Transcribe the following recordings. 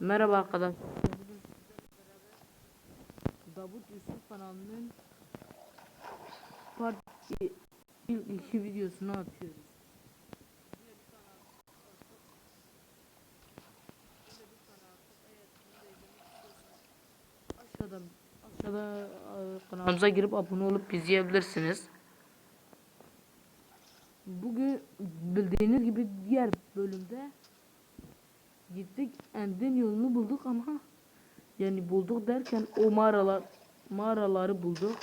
Merhaba arkadaşlar. Bugün Davut Yusuf kanalının part i- ilk iki videosunu atıyoruz. Aşağıda aşağıda e, kanalımıza girip abone olup izleyebilirsiniz. Bugün bildiğiniz gibi diğer bölümde gittik Endin yolunu bulduk ama yani bulduk derken o mağaralar mağaraları bulduk.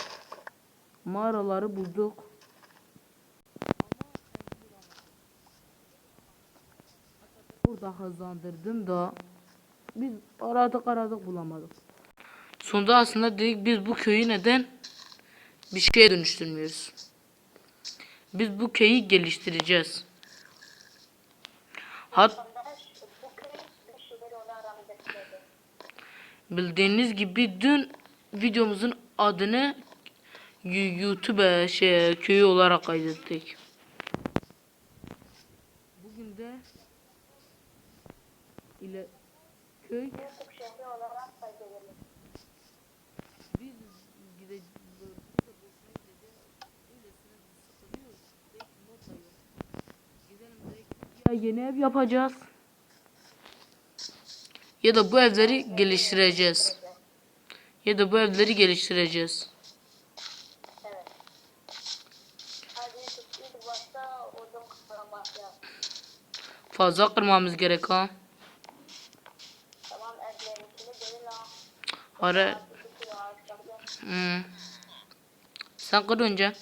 Mağaraları bulduk. Burada hızlandırdım da biz aradık aradık bulamadık. Sonunda aslında dedik biz bu köyü neden bir şeye dönüştürmüyoruz. Biz bu köyü geliştireceğiz. Hat bu köy bir şeyler ona rağmen bekledi. Bildiğiniz gibi dün videomuzun adını YouTube şey köyü olarak kaydettik. Bugün de ile köy biz yeni ev yapacağız. Ya da bu evleri geliştireceğiz. Ya da bu evleri geliştireceğiz. Fazla kırmamız gerek ha. Ara hmm. Sen kır önce.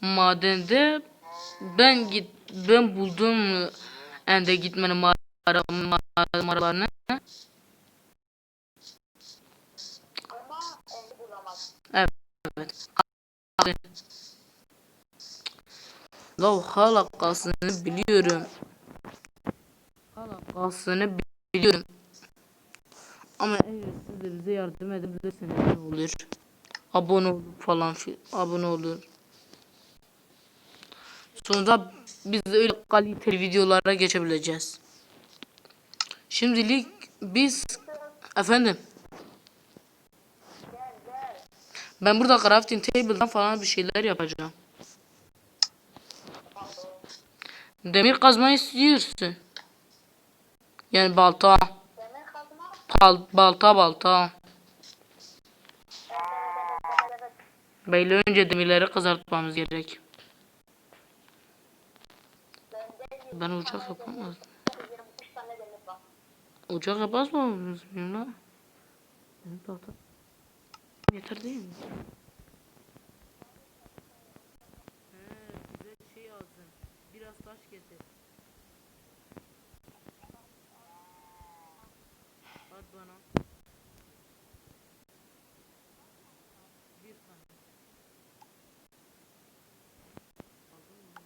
Madende ben git ben buldum ende gitmenin mağara mağara- mağaralarını. Evet. Lav halakasını biliyorum. Halakasını biliyorum. Ama eğer siz de bize yardım edebilirseniz ne olur? Abone olup falan abone olun. Sonra biz öyle kaliteli videolara geçebileceğiz. Şimdilik biz efendim ben burada crafting table'dan falan bir şeyler yapacağım. Demir kazma istiyorsun. Yani balta. Pal, balta balta. Böyle önce demirleri kızartmamız gerek. Bende Ben ocak yapamaz. 23 tane demir var. Ocak yapmaz mı bizim lan? Benim tahta. Yeter değil mi? Şey taş getir. At bana. Bir tane. Aldın mı?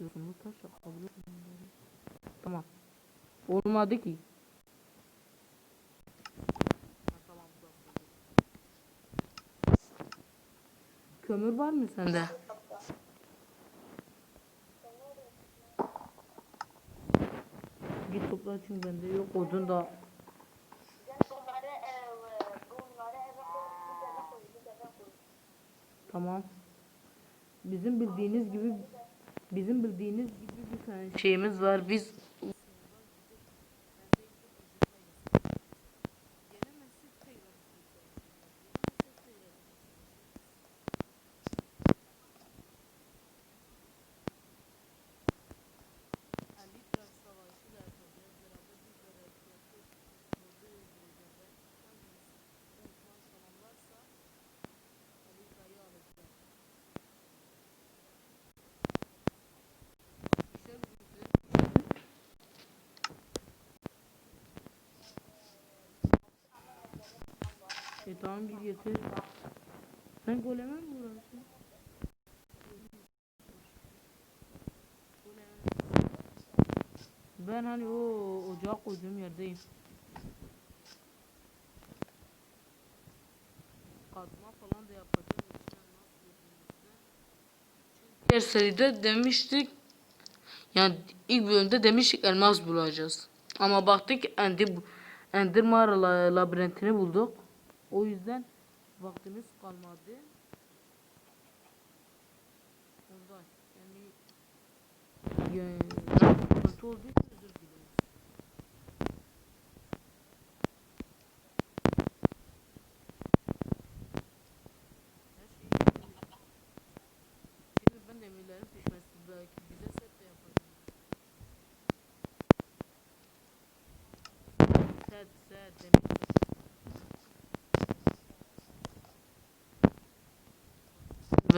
Yosunlu taş yapabilir miyim? Tamam. Olmadı ki. Kömür var mı sende? Git topla çünkü bende yok odun da. Tamam. Bizim bildiğiniz gibi bizim bildiğiniz gibi bir tane şeyimiz var. Biz Tamam git getir. Sen goleme mi uğraşıyorsun? Ben hani o ocağa koyduğum yerdeyim. Kazma falan da yapacağız. diğer seride demiştik yani ilk bölümde demiştik elmas bulacağız. Ama baktık Ender, Ender mağara la- labirentini bulduk. O yüzden vaktimiz kalmadı. Ondan yani yani sıkıntı olduğu için özür.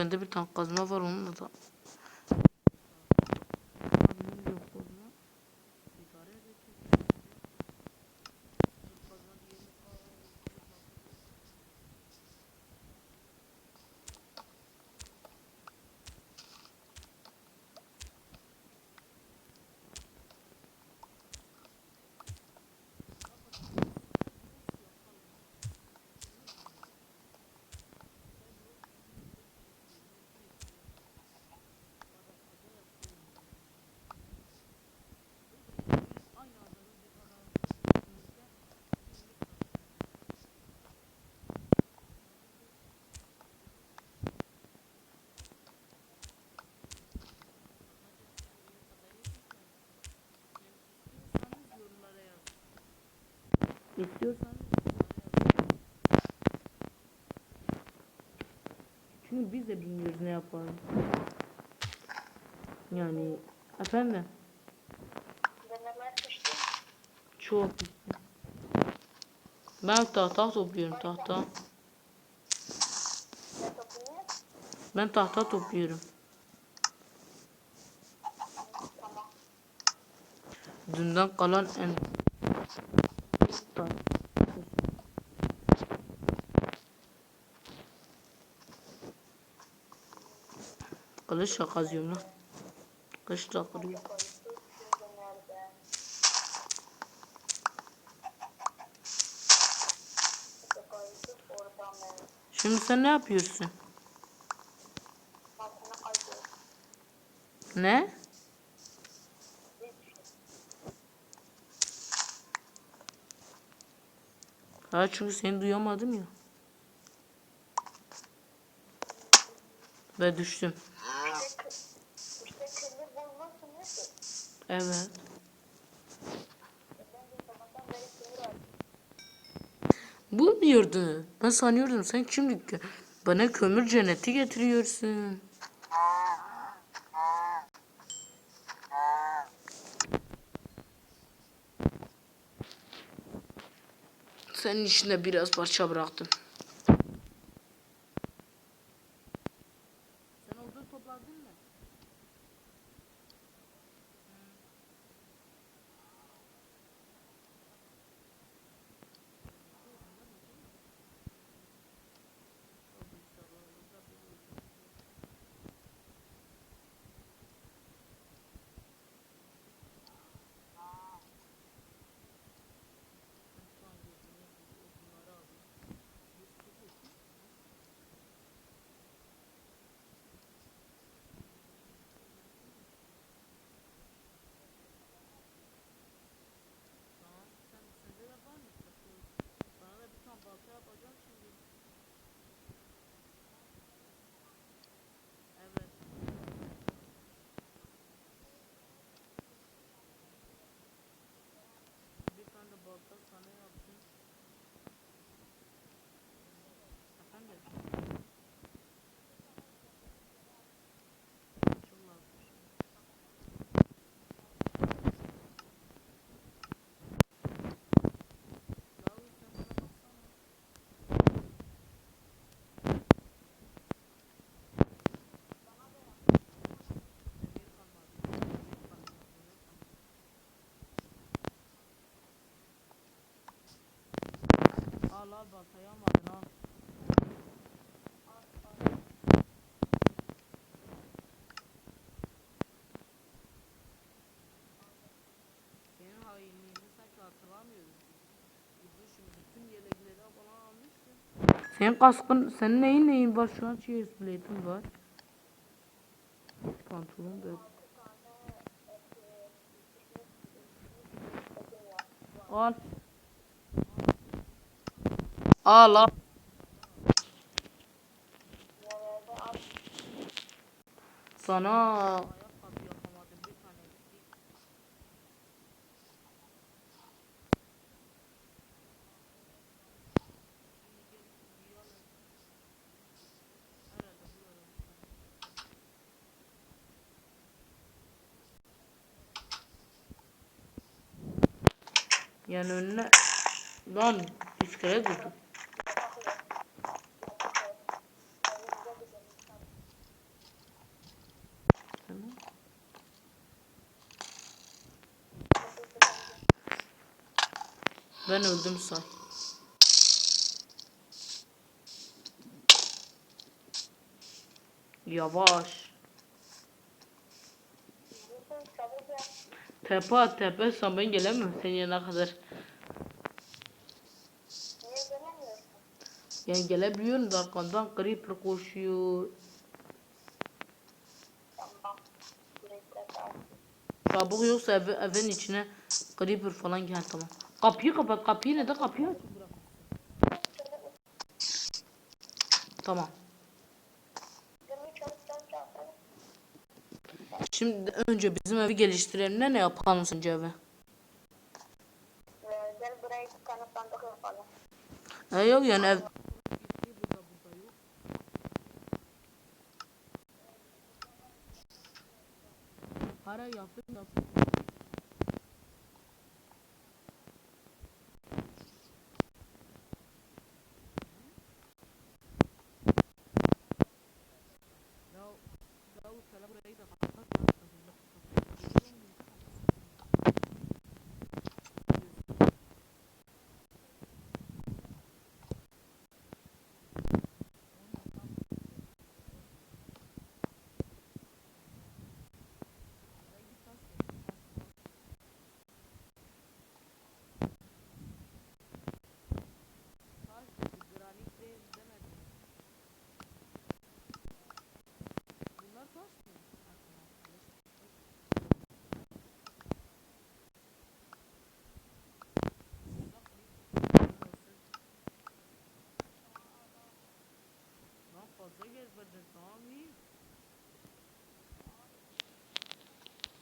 Bende bir tane kazma var onunla da. Yazın. Çünkü biz de bilmiyoruz ne yapalım. Yani efendim çok. Ben tahta topluyorum tahta. Ben tahta topluyorum. Dünden kalan en Kılıçla kazıyorum lan. Kılıçla kırıyorum. Şimdi sen ne yapıyorsun? Ne? Ha çünkü seni duyamadım ya. Ve düştüm. Evet. Ben de sabahtan beri sinir oldum. Bulmuyordu. Ben sanıyordum sen şimdi bana kömür cenneti getiriyorsun. Senin içinde biraz parça bıraktım. Senin kaskın, senin neyin neyin var şu an? Cheers plate'in var. Pantolon da Al. Al al. Al. Sana Yani önüne lan iskelet vurdu. Tamam. Ben öldüm say. Yavaş. Yusuf çabuk ya. Tepe at tepe sen ben gelemem senin yanına kadar. Niye gelemiyorsun? Yani gelebiliyorum da arkandan creeper koşuyor. Tamam. Çabuk yoksa ev, evin içine creeper falan gel tamam. Kapıyı kapat kapıyı neden kapıyı aç Tamam. Şimdi önce bizim evi geliştirelim. Ne ne yapalım sence evi? Ee, Gel burayı tıkanıp sandık yapalım. E yok yani ev...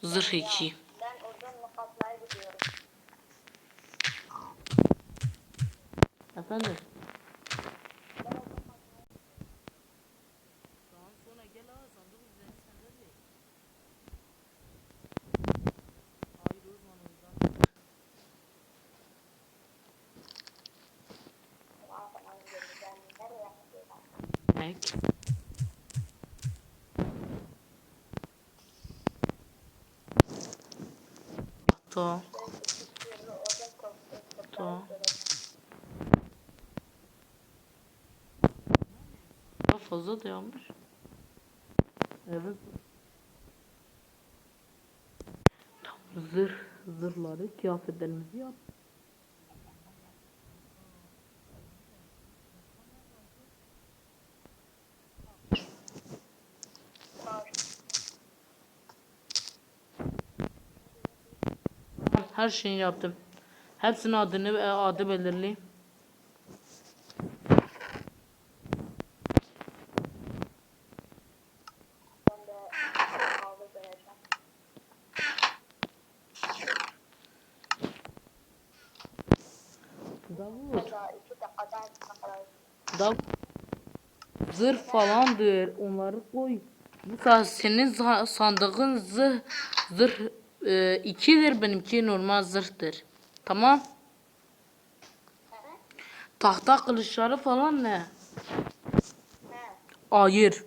Zırh 2. Ben uzun mukatlayı gidiyorum. Efendim? Tamam. Daha fazla da yanmış. Evet. Tamam, zırh, zırhları, kıyafetlerimizi yap. Her şeyi yaptım. Hepsinin adını ve adı belirli. Davut. Ben daha iki dakikadan kadar Dav zırh falandır. Onları koy. Mesela senin sandığın zırh, zırh e, ikidir benimki normal zırhtır. Tamam. Tahta kılıçları falan ne? Hayır.